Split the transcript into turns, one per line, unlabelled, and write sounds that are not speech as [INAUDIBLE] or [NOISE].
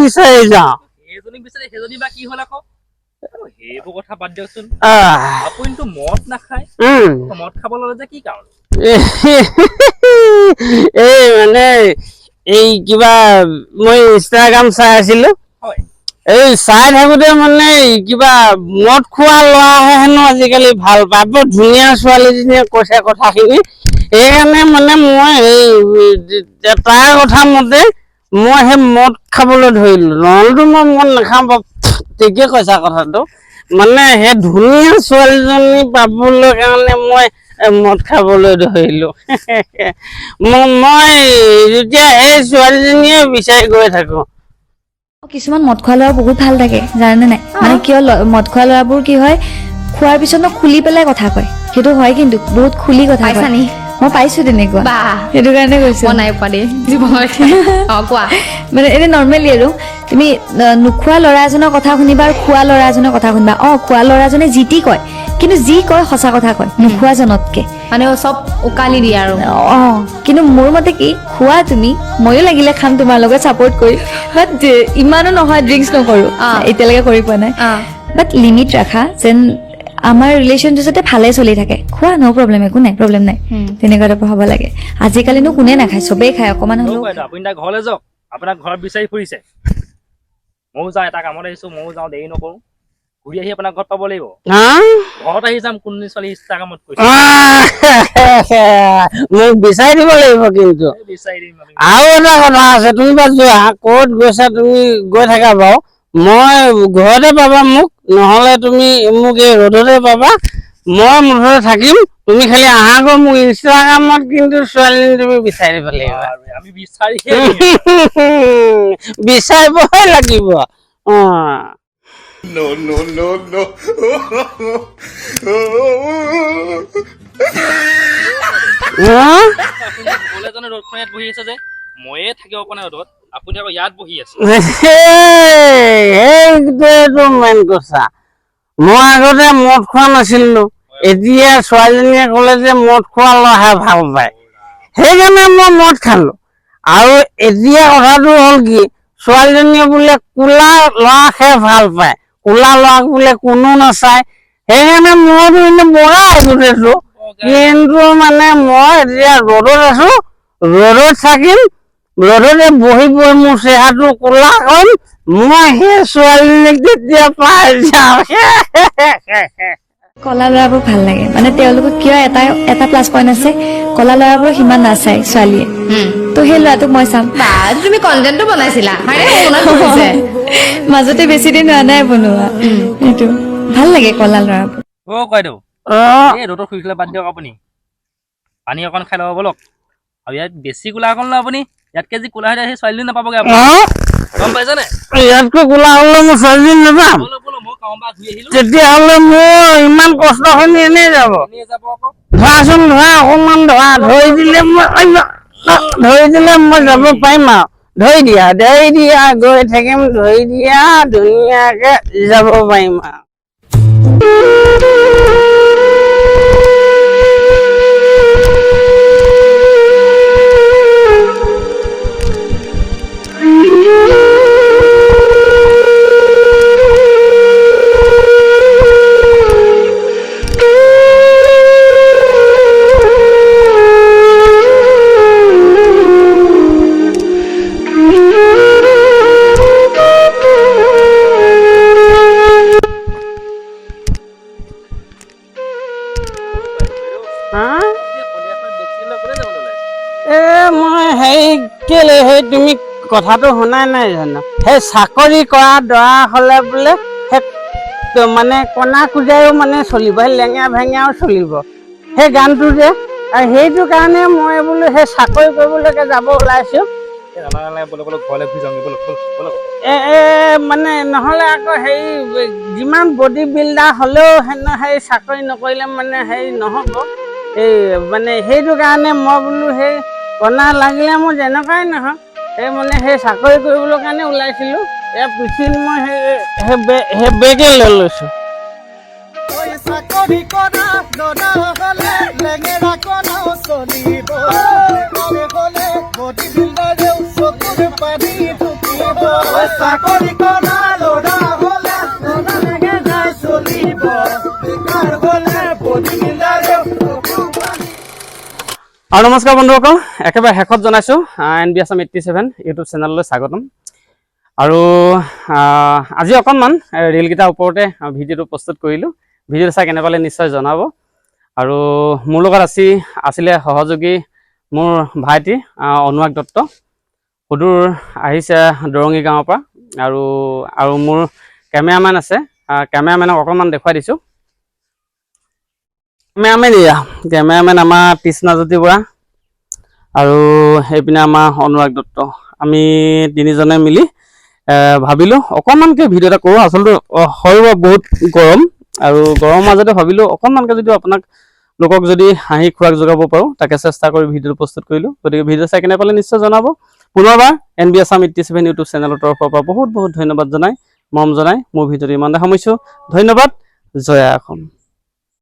বিচাৰি যাওঁ
সেইজনীক বিচাৰি সেইজনী বা কি হ'ল আকৌ? সেইবোৰ কথা বাদ দিয়কচোন। আপুনিতো মদ নাখায়। মদ খাব ল'লে যে কি কাৰণ?
এই মানে এই কিবা মই ইনষ্টাগ্ৰাম চাই আছিলো। এই চাই থাকোতে মানে কিবা মদ খোৱা ল'ৰাহে হেনো আজিকালি ভালো পায়। বৰ ধুনীয়া ছোৱালীজনীয়ে কৈছে কথাখিনি। সেইকাৰণে মানে মই এই তাৰ কথা মতে মই সেই মদ খাবলৈ ধৰিলো। নহ'লেতো মই মদ নাখাওঁ বাৰু ঠিকে কৈছা কথাটো। মানে সেই ধুনীয়া ছোৱালীজনী পাবলৈ কাৰণে মই মদ খাবলৈ ধৰিলো। [LAUGHS] মই যেতিয়া সেই ছোৱালীজনীয়ে বিচাৰি গৈ থাকো।
কিছুমান মদ খোৱা ল'ৰা বহুত ভাল থাকে জানে নাই? মানে কিয় মদ খোৱা ল'ৰাবোৰ কি হয় খোৱাৰ পিছত ন খুলি পেলাই কথা কয়। সেইটো হয় কিন্তু বহুত খুলি কথা কয়? মই পাইছো তেনেকুৱা।
বা।
সেইটো কাৰণে কৈছো।
মই নাই পোৱা দেই। জীৱনত [LAUGHS] অ কোৱা।
মানে এনে নৰ্মেলি আৰু তুমি নোখোৱা ল'ৰা এজনৰ কথা শুনিবা আৰু খোৱা ল'ৰা এজনৰ কথা শুনিবা। অ খোৱা ল'ৰাজনে যি টি কয় কিন্তু যি কয় সঁচা কথা কয় নোখোৱাজনতকে
মানে চব উকালি দিয়ে আৰু।
অ কিন্তু মোৰ মতে কি খোৱা তুমি ময়ো লাগিলে খাম তোমাৰ লগত চাপৰ্ট কৰি। বাট ইমানো নহয় ড্ৰিংকছ নকৰো। এতিয়ালৈকে কৰি পোৱা নাই। বাট লিমিট ৰাখা যেন আমাৰ ৰিলেশ্যনটো যাতে ভালে চলি থাকে। খোৱা ন প্ৰব্লেম একো নাই প্ৰব্লেম নাই। তেনেকুৱা টাইপৰ হ'ব লাগে। আজিকালিনো কোনে নাখায়? চবেই খায় অকণমান হ'লেও।
আপুনি তাৰ ঘৰলৈ যাওক। আপোনাক ঘৰত বিচাৰি ফুৰিছে। ময়ো যাওঁ এটা কামত আহিছো ময়ো যাওঁ দেৰি নকৰোঁ। ঘূৰি আহি আপোনাক ঘৰত পাব লাগিব। ঘৰত আহি যাম কোন ছোৱালী ইনষ্টাগ্ৰামত
মোক বিচাৰি দিব লাগিব কিন্তু। আৰু এটা কথা আছে তুমি বা যোৱা ক'ত গৈছা তুমি গৈ থাকা বাৰু। মই ঘৰতে পাবা মোক নহ'লে তুমি মোক এই ৰ'দতে পাবা। মই মুঠতে থাকিম তুমি খালি আহা আকৌ মোক ইনষ্টাগ্ৰামত কিন্তু ছোৱালীজনী তুমি বিচাৰিব লাগিব। [LAUGHS] বিচাৰিবহে লাগিব। অঁ?
ময়ে থাকিব পৰা নাই ৰ'দত। আপুনি আকৌ ইয়াত বহি আছে।
সেইটোৱেটো মেইন কথা। মই আগতে মদ খোৱা নাছিলো এতিয়া ছোৱালীজনীয়ে ক'লে যে মদ খোৱা ল'ৰাহে ভালো পায়। সেইকাৰণে মই মদ খালো। আৰু এতিয়া কথাটো হ'ল কি ছোৱালীজনীয়ে বোলে কোলা ল'ৰাকহে ভালো পায়। কোলা ল'ৰাক বোলে কোনো নাচায়। সেইকাৰণে মইতো এনেই বগাই গোটেইটো কিন্তু মানে মই এতিয়া ৰ'দত আছো ৰ'দত থাকিম। ৰ'দতে বহি বহি মোৰ চেহেৰাটো ক'লা হ'ল। মই সেই ছোৱালীজনীক তেতিয়া পাই যাওঁ
কলা ল'ৰাবোৰ ভালো লাগে। মানে তেওঁলোকক কিয় এটা এটা প্লাছ পইণ্ট আছে? কলা ল'ৰাবোৰ সিমান নাচায় ছোৱালীয়ে। তো সেই ল'ৰাটোক মই চাম।
তুমি কণ্টেণ্টটো বনাইছিলা।
মাজতে বেছি দিন হোৱা নাই বনোৱা। সেইটো। ভালো লাগে কলা ল'ৰাবোৰ।
অ কয়দেউ
অঁ।
এই ৰ'দত শুই পেলাই বাদ দিয়ক আপুনি। পানী অকণ খাই ল'ব ব'লক। আৰু ইয়াত বেছি কোলা অকণ আপুনি। ইয়াতকে যি কোলা হৈ সেই ছোৱালীজনী নাপাবগৈ আপুনি গম পাইছেনে?
ইয়াতকৈ কোলা হ'লে মই ছোৱালীজনী নাপাম। তেতিয়াহ'লে মোৰ ইমান কষ্টখিনি এনেই যাব। ধৰাচোন ধৰা অকণমান ধৰা ধৰি দিলে মই ধৰি দিলে মই যাব পাৰিম আৰু। ধৰি দিয়া ধৰি দিয়া গৈ থাকিম ধৰি দিয়া ধুনীয়াকে যাব পাৰিম আৰু। হেৰি কেলে সেই তুমি কথাটো শুনাই নাই জানো? সেই চাকৰি কৰা দৰা হ'লে বোলে সেই মানে কণা কুজায়ো মানে চলিব সেই লেঙা ভেঙাও চলিব। সেই গানটো যে সেইটো কাৰণে মই বোলো সেই চাকৰি কৰিবলৈকে যাব ওলাইছোঁ। মানে নহ'লে আকৌ হেৰি যিমান বডি বিল্ডাৰ হ'লেও সেই চাকৰি নকৰিলে মানে হেৰি নহ'ব। এই মানে সেইটো কাৰণে মই বোলো সেই কনা লাগিলে মোৰ যেনেকুৱাই নহওক। সেই মানে সেই চাকৰি কৰিবলৈ কাৰণে ওলাইছিলোঁ। এই পিঠিত মই সেই সেই বেগে লৈ লৈছোঁ।
চাকৰি চাকৰি
আৰু নমস্কাৰ বন্ধুসকল একেবাৰে শেষত জনাইছোঁ N B Assam eighty seven YouTube চেনেললৈ স্বাগতম। আৰু আজি অকণমান ৰিলকেইটাৰ ওপৰতে ভিডিঅ'টো প্ৰস্তুত কৰিলোঁ। ভিডিঅ'টো চাই কেনে পালে নিশ্চয় জনাব। আৰু মোৰ লগত আছি আছিলে সহযোগী মোৰ ভাইটি অনুৰাগ দত্ত। সুদূৰ আহিছে দৰঙী গাঁৱৰ পৰা। আৰু আৰু মোৰ কেমেৰামেন আছে। কেমেৰামেনক অকণমান দেখুৱাই দিছোঁ। কেমেৰামেন এয়া কেমেৰামেন আমাৰ তৃষ্ণাজ্যোতি বৰা আৰু সেইপিনে আমাৰ অনুৰাগ দত্ত। আমি তিনিজনে মিলি ভাবিলোঁ অকণমানকৈ ভিডিঅ' এটা কৰোঁ। আচলতে হয় বহুত গৰম। আৰু গৰমৰ মাজতে ভাবিলোঁ অকণমানকৈ যদি আপোনাক, লোকক যদি হাঁহি খোৰাক যোগাব পাৰোঁ, তাকে চেষ্টা কৰি ভিডিঅ'টো প্ৰস্তুত কৰিলোঁ। গতিকে ভিডিঅ' চাই কেনে পালে নিশ্চয় জনাব। পুনৰবাৰ N B Assam eighty seven YouTube চেনেলৰ তৰফৰ পৰা বহুত বহুত ধন্যবাদ জনাই, মৰম জনাই মোৰ ভিডিঅ'টো ইমানতে সামৰিছোঁ। ধন্যবাদ। জয়া অসম